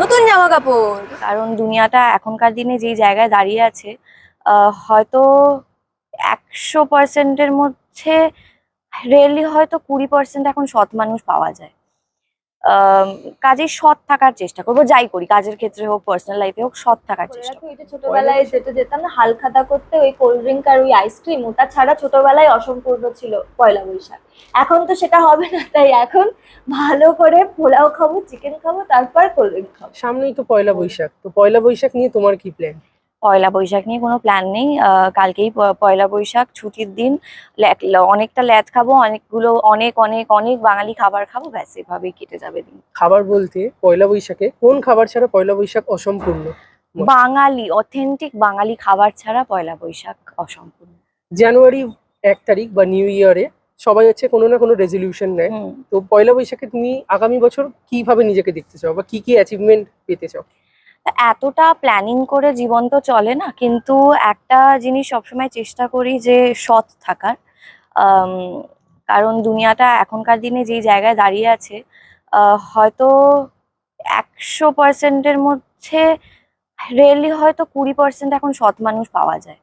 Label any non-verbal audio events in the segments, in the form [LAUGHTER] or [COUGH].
নতুন জামা কাপড় কারণ দুনিয়াটা এখনকার দিনে যেই জায়গায় দাঁড়িয়ে আছে হয়তো একশো পার্সেন্টের মধ্যে রেয়ারলি হয়তো কুড়ি পার্সেন্ট এখন সৎ মানুষ পাওয়া যায়। কাজেই সৎ থাকার চেষ্টা করব যাই করি কাজের ক্ষেত্রে হোক পার্সোনাল লাইফে হোক সৎ থাকার চেষ্টা এটা ছোটবেলায় যেটা যেতাম না হালখাতা করতে ওই কোল্ড ড্রিঙ্ক আর ওই আইসক্রিম ওটা ছাড়া ছোটবেলায় অসম্পূর্ণ ছিল পয়লা বৈশাখ। এখন তো সেটা হবে না তাই এখন ভালো করে পোলাও খাব চিকেন খাব তারপর কোল্ড ড্রিঙ্ক খাব। সামনেই তো পয়লা বৈশাখ তো পয়লা বৈশাখ নিয়ে তোমার কি প্ল্যান পয়লা বৈশাখ নিয়ে কোনো প্ল্যান নেই। কালকেই পয়লা বৈশাখ ছুটির দিন অনেকটা ল্যাদ খাব অনেকগুলো অনেক অনেক অনেক বাঙালি খাবার খাব ব্যাস এভাবেই কেটে যাবে দিন। খাবার বলতে পয়লা বৈশাখে কোন খাবার ছাড়া পয়লা বৈশাখ অসম্পূর্ণ? বাঙালি অথেন্টিক বাঙালি খাবার ছাড়া পয়লা বৈশাখ অসম্পূর্ণ। জানুয়ারি এক তারিখ বা নিউ ইয়ারে সবাই হচ্ছে কোনো না কোনো রেজলিউশন নেয়। তো পয়লা বৈশাখে তুমি আগামী বছর কীভাবে নিজেকে দেখতে চাও বা কি কি অ্যাচিভমেন্ট পেতে চাও? এতটা প্ল্যানিং করে জীবন তো চলে না, কিন্তু একটা জিনিস সবসময় চেষ্টা করি যে সৎ থাকার। কারণ দুনিয়াটা এখনকার দিনে যেই জায়গায় দাঁড়িয়ে আছে হয়তো একশো পার্সেন্টের মধ্যে রেয়ারলি হয়তো কুড়ি পার্সেন্ট এখন সৎ মানুষ পাওয়া যায়।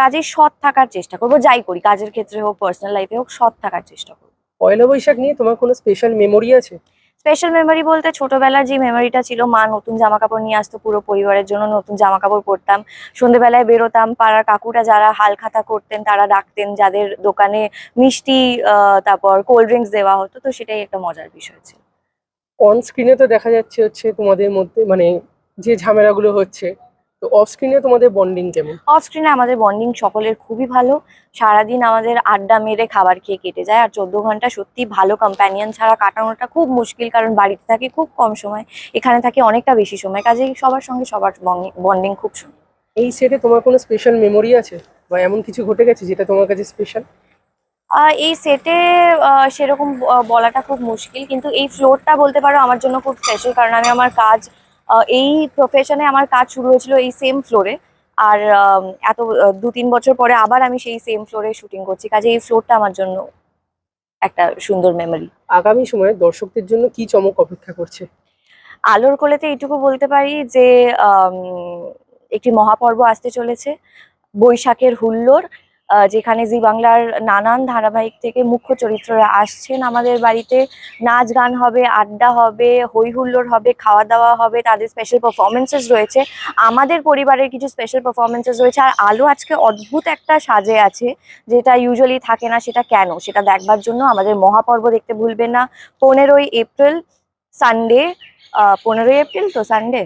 কাজেই সৎ থাকার চেষ্টা করব, যাই করি, কাজের ক্ষেত্রে হোক পার্সোনাল লাইফে হোক, সৎ থাকার চেষ্টা করব। পয়লা বৈশাখ নিয়ে তোমার কোনো স্পেশাল মেমোরি আছে? স্পেশাল মেমোরি বলতে ছোটবেলার যে মেমোরিটা ছিল, মা নতুন জামা কাপড় নিয়ে আসতো পুরো পরিবারের জন্য, নতুন জামা কাপড় পরতাম। সন্ধেবেলায় বেরোতাম, পাড়ার কাকুরা যারা হাল খাতা করতেন, তারা ডাকতেন, যাদের দোকানে মিষ্টি তারপর কোল্ড ড্রিঙ্কস দেওয়া হতো, তো সেটাই একটা মজার বিষয় ছিল। অন স্ক্রিনে তো দেখা যাচ্ছে হচ্ছে তোমাদের মধ্যে মানে যে ঝামেলাগুলো হচ্ছে তো অফ স্ক্রিনে তোমাদের বন্ডিং কেমন? অফ স্ক্রিনে আমাদের বন্ডিং সকলের খুবই ভালো। সারাদিন আমাদের আড্ডা মেরে খাবার খেয়ে কেটে যায়। আর চোদ্দ ঘণ্টা সত্যি ভালো কম্প্যানিয়ন ছাড়া কাটানোটা খুব মুশকিল কারণ বাড়িতে থাকে খুব কম সময়। এখানে থাকে অনেকটা বেশি সময়। কাজেই সবার সঙ্গে সবার বন্ডিং খুব সুন্দর এই সেটে তোমার কোনো স্পেশাল মেমোরি আছে? বা এমন কিছু ঘটে গেছে যেটা তোমার কাছে স্পেশাল এই সেটে সেরকম বলাটা খুব মুশকিল। কিন্তু এই ফ্লোরটা বলতে পারো আমার জন্য খুব স্পেশাল কারণ আমি আমার কাজ এই প্রফেশনে আমার কাজ শুরু হয়েছিল এই সেম ফ্লোরে আর এত দু তিন বছর পরে আবার আমি সেই সেম ফ্লোরে শুটিং করছি। কাজে এই ফ্লোরটা আমার জন্য একটা সুন্দর মেমরি আগামী সময়ে দর্শকদের জন্য কি চমক অপেক্ষা করছে? আলোর কোলেতে এইটুকু বলতে পারি যে একটি মহাপর্ব আসতে চলেছে। বৈশাখের হুল্লোড় যেখানে জি বাংলার নানান ধারাবাহিক থেকে মুখ্য চরিত্ররা আসছেন আমাদের বাড়িতে। নাচ গান হবে, আড্ডা হবে হই হুল্লোড় হবে খাওয়া দাওয়া হবে, তাদের স্পেশাল পারফরমেন্সেস রয়েছে। আমাদের পরিবারের কিছু স্পেশাল পারফরমেন্সেস রয়েছে। আর আলো আজকে অদ্ভুত একটা সাজে আছে, যেটা ইউজুয়ালি থাকে না, সেটা কেন? সেটা দেখবার জন্য আমাদের মহাপর্ব দেখতে ভুলবেন না। পনেরোই এপ্রিল সানডে পনেরোই এপ্রিল তো সানডে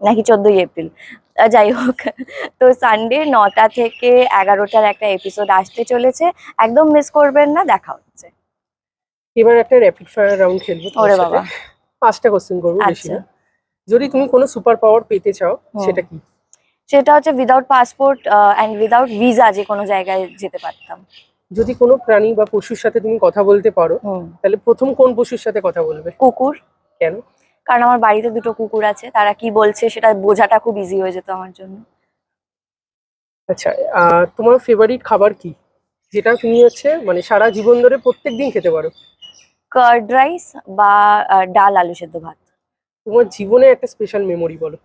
নাকি চোদ্দই এপ্রিল? যাই হোক। তো সানডে নটা থেকে এগারোটার একটা এপিসোড আসতে চলেছে। একদম মিস করবেন না দেখা হচ্ছে। এবার একটা র্যাপিড ফায়ার রাউন্ড খেলব ওরে। বাবা। পাঁচটা কোশ্চেন করব বেশি আচ্ছা। না। যদি তুমি কোনো সুপার পাওয়ার পেতে চাও সেটা কি? সেটা হচ্ছে without passport and without visa যে কোনো জায়গায় যেতে পারতাম। যদি কোনো প্রাণী বা পশুর সাথে তুমি কথা বলতে পারো তাহলে প্রথম কোন পশুর সাথে কথা বলবে? কুকুর। কেন? কারণ আমার বাড়িতে দুটো কুকুর আছে তারা কি বলছে সেটা বোঝাটা খুব ইজি হয়ে যেত আমার জন্য। আচ্ছা তোমার ফেভারিট খাবার কি? যেটা তুমি হচ্ছে মানে সারা জীবন ধরে প্রত্যেক দিন খেতে পারো। কার্ড রাইস বা ডাল আলু সেদ্ধ ভাত। তোমার জীবনে একটা স্পেশাল মেমোরি বলো।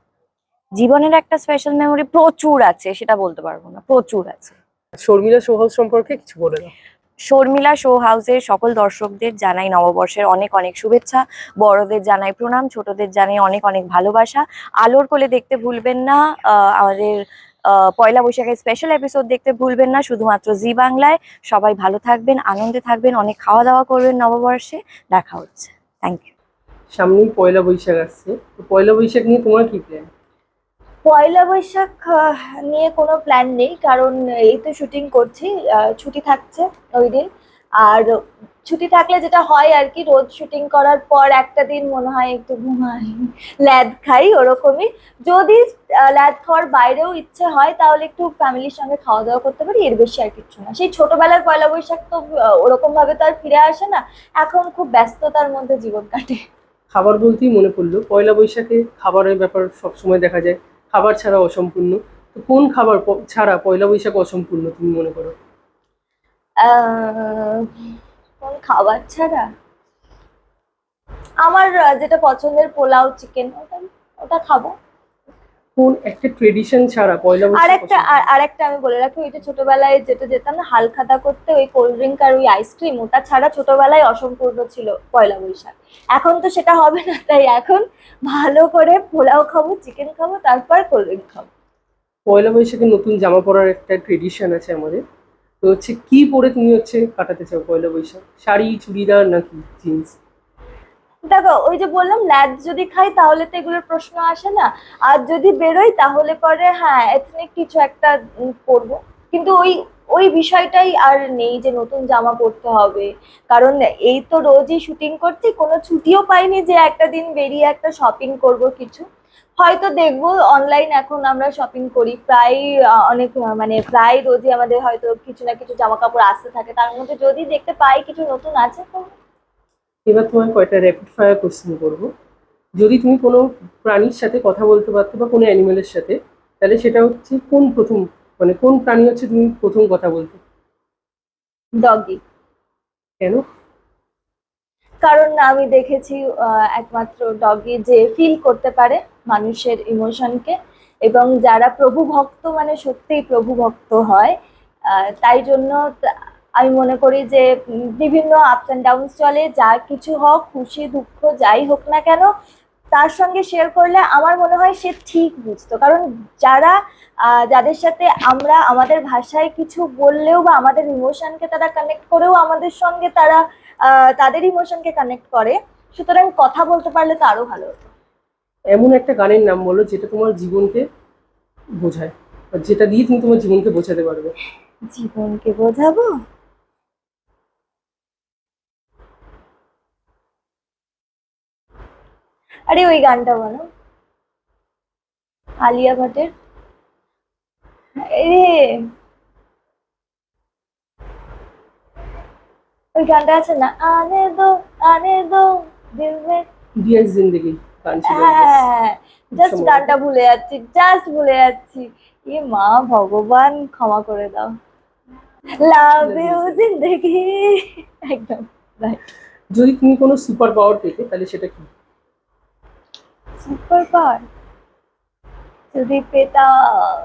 জীবনের একটা স্পেশাল মেমোরি প্রচুর আছে সেটা বলতে পারব না প্রচুর আছে। শর্মিলা সোহাগ সম্পর্কে কিছু বলে দাও। শর্মিলা শো হাউসের সকল দর্শকদের জানাই নববর্ষের অনেক অনেক শুভেচ্ছা। বড়দের জানাই প্রণাম, ছোটদের জানাই অনেক অনেক ভালোবাসা। আলোর কোলে দেখতে ভুলবেন না আমাদের পয়লা বৈশাখের স্পেশাল এপিসোড দেখতে ভুলবেন না, শুধুমাত্র জি বাংলায়। সবাই ভালো থাকবেন, আনন্দে থাকবেন, অনেক খাওয়া দাওয়া করবেন নববর্ষে। দেখা হচ্ছে। থ্যাংক ইউ সামনেই পয়লা বৈশাখ আসছে। তো পয়লা বৈশাখ নিয়ে তোমার কি প্ল্যান পয়লা বৈশাখ নিয়ে কোনো প্ল্যান নেই কারণ এই তো শুটিং করছি ছুটি থাকছে ওই দিন। আর ছুটি থাকলে যেটা হয় আর কি রোজ শুটিং করার পর একটা দিন মনে হয় একটু ঘুমাই [LAUGHS] ল্যাদ খাই ওরকমই। যদি ল্যাদ খাওয়ার বাইরেও ইচ্ছে হয় তাহলে একটু ফ্যামিলির সঙ্গে খাওয়া দাওয়া করতে পারি এর বেশি আর কিচ্ছু না। সেই ছোটবেলার পয়লা বৈশাখ তো আহ, ওরকম ভাবে তো আর ফিরে আসে না এখন খুব ব্যস্ততার মধ্যে জীবন কাটে। খাবার বলতেই মনে পড়ল পয়লা বৈশাখে খাবারের ব্যাপার সবসময় দেখা যায়। খাবার ছাড়া অসম্পূর্ণ। তো কোন খাবার ছাড়া পয়লা বৈশাখ অসম্পূর্ণ তুমি মনে করো? কোন খাবার ছাড়া? আমার যেটা পছন্দের পোলাও চিকেন ওটা ওটা খাব। কোন একটা ট্রেডিশন ছাড়া পয়লা আর একটা আর আরেকটা আমি বলে রাখি ওইটা ছোটবেলায় যেটা যেতাম না হালখাতা করতে ওই কোল্ড ড্রিঙ্ক আর ওই আইসক্রিম ওটা ছাড়া ছোটবেলায় অসম্পূর্ণ ছিল পয়লা বৈশাখ। এখন তো সেটা হবে না তাই এখন ভালো করে পোলাও খাব চিকেন খাব তারপর কোল্ড ড্রিঙ্ক খাব। পয়লা বৈশাখে নতুন জামা পরার একটা ট্রেডিশন আছে আমাদের। তো হচ্ছে কি পরে তুমি হচ্ছে কাটাতে চাও পয়লা বৈশাখ? শাড়ি চুড়িদার নাকি জিন্স দেখো, ওই যে বললাম, ল্যাদ যদি খাই, তাহলে তো এগুলোর প্রশ্ন আসে না। আর যদি বেরোই, তাহলে পরে হ্যাঁ এথনিক কিছু একটা পরবো। কিন্তু ওই ওই বিষয়টাই আর নেই যে নতুন জামা পরতে হবে। কারণ এই তো রোজই শুটিং করছি, কোনো ছুটিও পাইনি যে একটা দিন বেরিয়ে একটা শপিং করব কিছু। হয়তো দেখব অনলাইন এখন আমরা শপিং করি। প্রায় অনেক মানে প্রায় রোজই আমাদের হয়তো কিছু না কিছু জামা কাপড় আসতে থাকে। তার মধ্যে যদি দেখতে পাই কিছু নতুন আছে, তো এবার তোমায় কয়টা র্যাপিড ফায়ার কোশ্চেন করব। যদি তুমি কোনো প্রাণীর সাথে কথা বলতে পারতো বা কোনো অ্যানিমেলের সাথে তাহলে সেটা হচ্ছে কোন প্রথম মানে কোন প্রাণী হচ্ছে তুমি প্রথম কথা বলতে? ডগি কেন? কারণ আমি দেখেছি একমাত্র ডগি যে ফিল করতে পারে মানুষের ইমোশনকে এবং যারা প্রভু ভক্ত মানে সত্যিই প্রভু ভক্ত হয় আহ, তাই জন্য আমি মনে করি যে বিভিন্ন আপস অ্যান্ড ডাউনস চলে যা কিছু হোক খুশি দুঃখ যাই হোক না কেন তার সঙ্গে শেয়ার করলে আমার মনে হয় সে ঠিক বুঝতো। কারণ যারা যাদের সাথে আমরা আমাদের ভাষায় কিছু বললেও বা আমাদের ইমোশনকে তারা কানেক্ট করেও আমাদের সঙ্গে তারা তাদের ইমোশনকে কানেক্ট করে সুতরাং কথা বলতে পারলে তো আরও ভালো হতো। এমন একটা গানের নাম বলো যেটা তোমার জীবনকে বোঝায় যেটা দিয়ে তুমি তোমার জীবনকে বোঝাতে পারবে। জীবনকে বোঝাবো? আরে ওই গানটা বলো। আলিয়া ভাটের। এ ওই গানটা আছে না? আনে দো আনে দো দিল মে। ডিয়ার জিন্দগি হ্যাঁ জাস্ট গানটা ভুলে যাচ্ছি জাস্ট ভুলে যাচ্ছি। এ মা ভগবান ক্ষমা করে দাও। Love you zindagi. একদম যদি তুমি কোনো সুপার পাওয়ার পেতে তাহলে সেটা কি? সুপার পাওয়ার যদি পেতাম।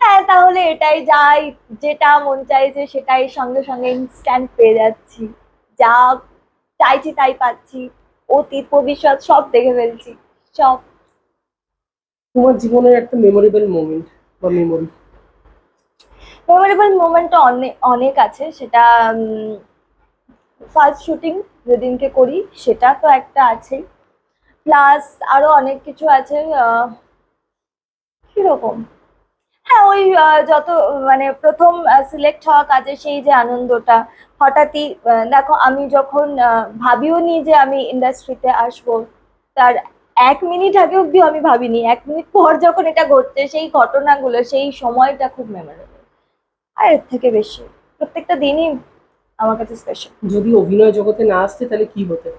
হ্যাঁ তাহলে এটাই যাই যেটা মন চাইছে সেটাই সঙ্গে সঙ্গে ইনস্ট্যান্ট পেয়ে যাচ্ছি। যা চাইছি তাই পাচ্ছি অতীত ভবিষ্যৎ সব দেখে ফেলছি সব। তোমার জীবনের একটা মেমোরেবল মোমেন্ট বা মেমোরি মেমোরেবল মোমেন্ট অনেক অনেক আছে সেটা ফার্স্ট শুটিং যেদিনকে করি সেটা তো একটা আছেই। প্লাস আরও অনেক কিছু আছে কীরকম? হ্যাঁ ওই যত মানে প্রথম সিলেক্ট হওয়া কাজে সেই যে আনন্দটা, হঠাৎই দেখো আমি যখন ভাবিও নি যে আমি ইন্ডাস্ট্রিতে আসব, তার এক মিনিট আগে অব্দি আমি ভাবিনি, এক মিনিট পর যখন এটা ঘটছে, সেই ঘটনাগুলো, সেই সময়টা খুব মেমোরেবল আর এর থেকে বেশি, প্রত্যেকটা দিনই আমার কাছে স্পেশাল যদি অভিনয় জগতে না আসতে, তাহলে কি হতে?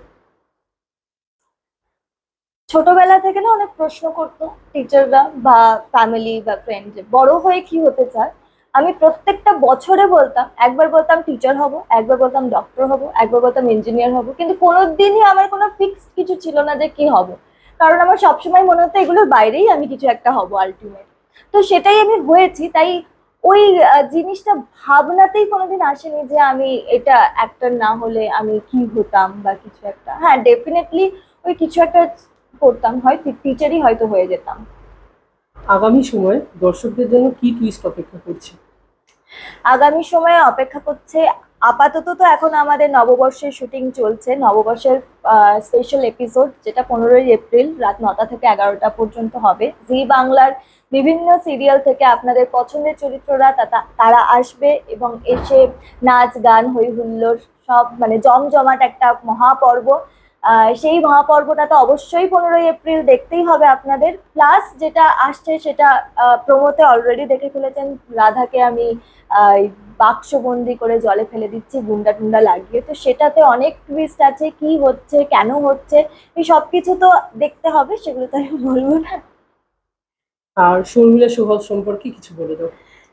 ছোটবেলা থেকে না অনেক প্রশ্ন করতো টিচাররা বা ফ্যামিলি বা ফ্রেন্ড বড় হয়ে কি হতে চায়? আমি প্রত্যেকটা বছরে বলতাম, একবার বলতাম টিচার হব, একবার বলতাম ডক্টর হব, একবার বলতাম ইঞ্জিনিয়ার হব, কিন্তু কোনো দিনই আমার কোনো ফিক্সড কিছু ছিল না যে কি হব। কারণ আমার সবসময় মনে হতো এগুলোর বাইরেই আমি কিছু একটা হব আলটিমেট তো সেটাই আমি হয়েছি, তাই ওই জিনিসটা ভাবনাতেই কোনোদিন আসেনি যে আমি এটা অ্যাক্টর না হলে আমি কি হতাম বা কিছু একটা। হ্যাঁ ডেফিনেটলি ওই কিছু একটা করতাম হয় টিচারই হয়তো হয়ে যেতাম। আগামী সময়ে দর্শকদের জন্য কি টুইস্ট অপেক্ষা করছে? আগামী সময়ে অপেক্ষা করছে আপাতত তো এখন আমাদের নববর্ষের শুটিং চলছে। নববর্ষের স্পেশাল এপিসোড যেটা পনেরোই এপ্রিল রাত নটা থেকে এগারোটা পর্যন্ত হবে। জি বাংলার বিভিন্ন সিরিয়াল থেকে আপনাদের পছন্দের চরিত্ররা তা- তারা আসবে এবং এসে নাচ গান হই হুল্লোড় সব মানে জমজমাট একটা মহাপর্ব। সেই মহাপর্বটা তো অবশ্যই পনেরোই এপ্রিল দেখতেই হবে আপনাদের। প্লাস যেটা আসছে সেটা প্রমোতে অলরেডি দেখে ফেলেছেন। রাধাকে আমি বাক্সবন্দি করে জলে ফেলে দিচ্ছি গুন্ডা টুন্ডা লাগিয়ে। তো সেটাতে অনেক টুইস্ট আছে কি হচ্ছে কেন হচ্ছে এই সব কিছু তো দেখতে হবে সেগুলো তো আমি বলব না। আর শর্মিলা সোহাগ সম্পর্কে কিছু বলে দাও।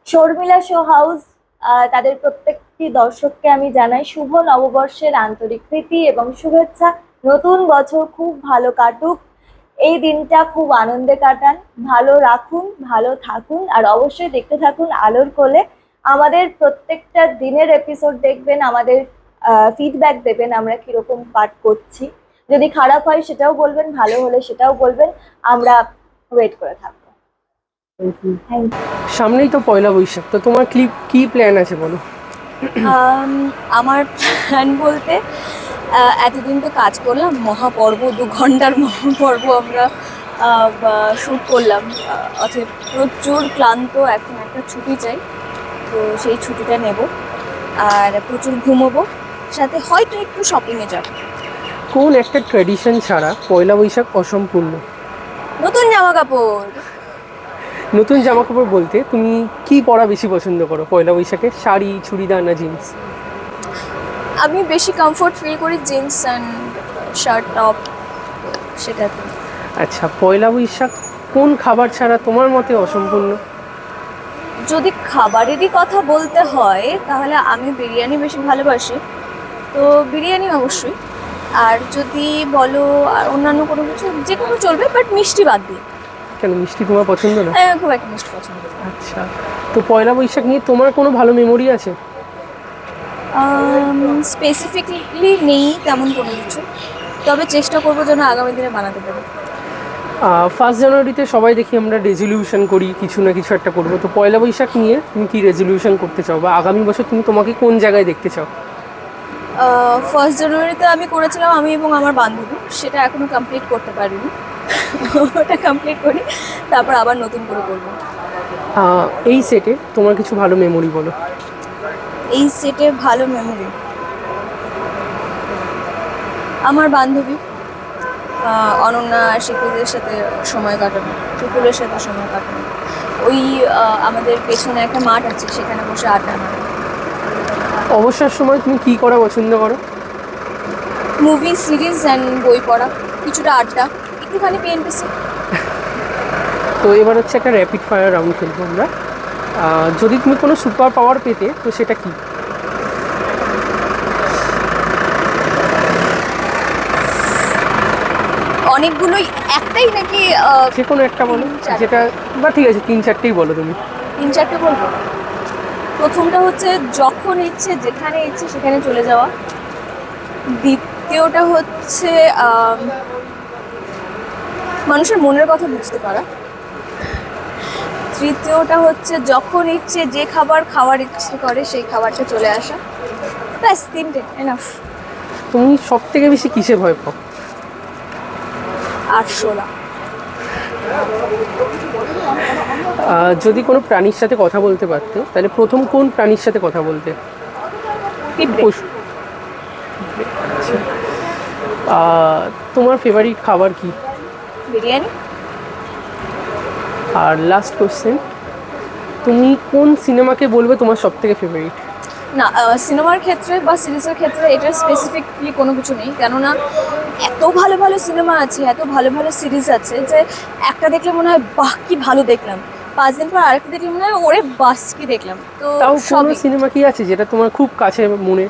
শর্মিলা শো হাউস আহ, তাদের প্রত্যেকটি দর্শককে আমি জানাই শুভ নববর্ষের আন্তরিক প্রীতি এবং শুভেচ্ছা। নতুন বছর খুব ভালো কাটুক। এই দিনটা খুব আনন্দে কাটান। ভালো রাখুন ভালো থাকুন আর অবশ্যই দেখতে থাকুন আলোর কোলে। আমাদের প্রত্যেকটা দিনের এপিসোড দেখবেন আমাদের ফিডব্যাক দেবেন আমরা কীরকম পাঠ করছি। যদি খারাপ হয় সেটাও বলবেন ভালো হলে সেটাও বলবেন। আমরা ওয়েট করে থাকব। থ্যাংক সামনেই তো পয়লা বৈশাখ তো তোমার ক্লিপ কি প্ল্যান আছে বলো? আমার প্ল্যান বলতে এতদিন তো কাজ করলাম মহাপর্ব দু ঘণ্টার মহাপর্ব আমরা শ্যুট করলাম। অতএব প্রচুর ক্লান্ত এখন একটা ছুটি চাই তো সেই ছুটিটা নেব। আর প্রচুর ঘুমোবো সাথে হয়তো একটু শপিংয়ে যাব। কোন একটা ট্র্যাডিশন ছাড়া পয়লা বৈশাখ অসম্পূর্ণ? নতুন জামা কাপড় নতুন জামা কাপড় বলতে তুমি কি পরা বেশি পছন্দ করো পয়লা বৈশাখে শাড়ি চুড়িদার না জিন্স আমি বেশি কমফোর্ট ফিল করি জিন্স অ্যান্ড শার্ট টপ সেটাতে। আচ্ছা পয়লা বৈশাখ কোন খাবার ছাড়া তোমার মতে অসম্পূর্ণ? যদি খাবারেরই কথা বলতে হয় তাহলে আমি বিরিয়ানি বেশি ভালোবাসি। তো বিরিয়ানি অবশ্যই। আর যদি বলো আর অন্যান্য কোনো কিছু যে কোনো চলবে বাট মিষ্টি বাদ দিয়ে। কেন মিষ্টি তোমার পছন্দ না? হ্যাঁ খুব একটা মিষ্টি পছন্দ আচ্ছা তো পয়লা বৈশাখ নিয়ে তোমার কোনো ভালো মেমোরি আছে? স্পেসিফিকলি নেই তেমন কোনো কিছু। তবে চেষ্টা করব যেন আগামী দিনে বানাতে পারি। ফার্স্ট জানুয়ারিতে সবাই দেখি আমরা রেজলিউশন করি কিছু না কিছু একটা করব। তো পয়লা বৈশাখ নিয়ে তুমি কি রেজলিউশন করতে চাও? বা আগামী বছর তুমি তোমাকে কোন জায়গায় দেখতে চাও? ফার্স্ট জানুয়ারিতে আমি করেছিলাম আমি এবং আমার বান্ধবী। সেটা এখনও কমপ্লিট করতে পারিনি। ওটা কমপ্লিট করি তারপর আবার নতুন করে করব। এই সেটে তোমার কিছু ভালো মেমোরি বলো। এই সেটে ভালো মেমোরি আমার বান্ধবী অনন্যা শিল্পীদের সাথে সময় কাটানো টুকুলের সাথে সময় কাটানো ওই আমাদের পেছনে একটা মাঠ আছে সেখানে বসে আড্ডা মারা। অবসর সময় তুমি কি করা পছন্দ করো? মুভি সিরিজ অ্যান্ড বই পড়া কিছুটা আড্ডা একটুখানি পিএনপিসি তো এবার হচ্ছে একটা র্যাপিড ফায়ার রাউন্ড খেলব আমরা। যদি তুমি কোনো সুপার পাওয়ার পেতে তো সেটা কি? অনেকগুলোই একটাই নাকি যে কোনো একটা বলো যেটা বা ঠিক আছে তিন চারটেই বলো তুমি। তিন চারটে বলব। প্রথমটা হচ্ছে যখন ইচ্ছে যেখানে ইচ্ছে সেখানে চলে যাওয়া। দ্বিতীয়টা হচ্ছে মানুষের মনের কথা বুঝতে পারা। তৃতীয়টা হচ্ছে যখন ইচ্ছে যে খাবার খাওয়ার ইচ্ছে করে সেই খাবারটা চলে আসা। ব্যাস তিনটে এনাফ তুমি সব থেকে বেশি কিসে ভয় পাও? আটশোলা আহ, যদি কোনো প্রাণীর সাথে কথা বলতে পারতে তাহলে প্রথম কোন প্রাণীর সাথে কথা বলতে? পশু। আচ্ছা। তোমার ফেভারিট খাবার কি? বিরিয়ানি। আর লাস্ট কোশ্চেন তুমি কোন সিনেমাকে বলবে তোমার সব থেকে ফেভারিট না সিনেমার ক্ষেত্রে বা সিরিজের ক্ষেত্রে এটা স্পেসিফিকলি কোনো কিছু নেই। কেননা এত ভালো ভালো সিনেমা আছে এত ভালো ভালো সিরিজ আছে যে একটা দেখলে মনে হয় বাহ কি ভালো দেখলাম। পাঁচ দিন পর আরেকটা দেখলে মনে হয় ওরে বাস কি দেখলাম। তো তাও কোনো সিনেমা কি আছে যেটা তোমার খুব কাছে মনে?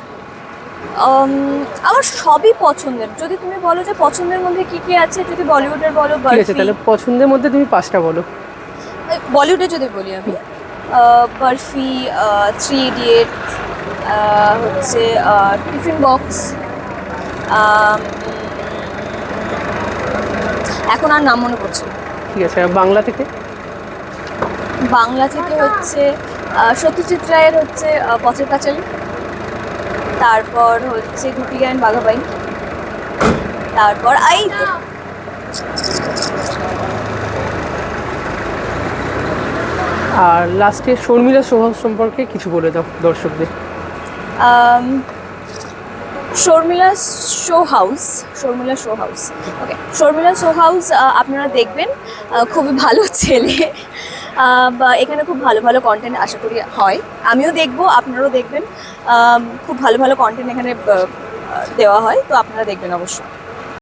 আমার সবই পছন্দের। যদি তুমি বলো যে পছন্দের মধ্যে কি কি আছে যদি বলিউডের বলো ঠিক আছে তাহলে পছন্দের মধ্যে তুমি পাঁচটা বলো। বলিউডে যদি বলি আমি বরফি থ্রি ইডিয়েট হচ্ছে টিফিন বক্স এখন আর নাম মনে পড়ছে ঠিক আছে বাংলা থেকে? বাংলা থেকে হচ্ছে সত্যজিৎ রায়ের হচ্ছে পথের পাঁচালী তারপর হচ্ছে গুপি গায়ন বাঘাবাই তারপর আই আর লাস্টে শর্মিলা সোহাগ সম্পর্কে কিছু বলে দাও দর্শকদের। Sharmila show house, Sharmila show house okay Sharmila show house আপনারা দেখবেন খুবই ভালো ছেলে বা এখানে খুব ভালো ভালো কন্টেন্ট আশা করি হয়। আমিও দেখব, আপনারাও দেখবেন খুব ভালো ভালো কন্টেন্ট এখানে দেওয়া হয়, তো আপনারা দেখবেন অবশ্যই।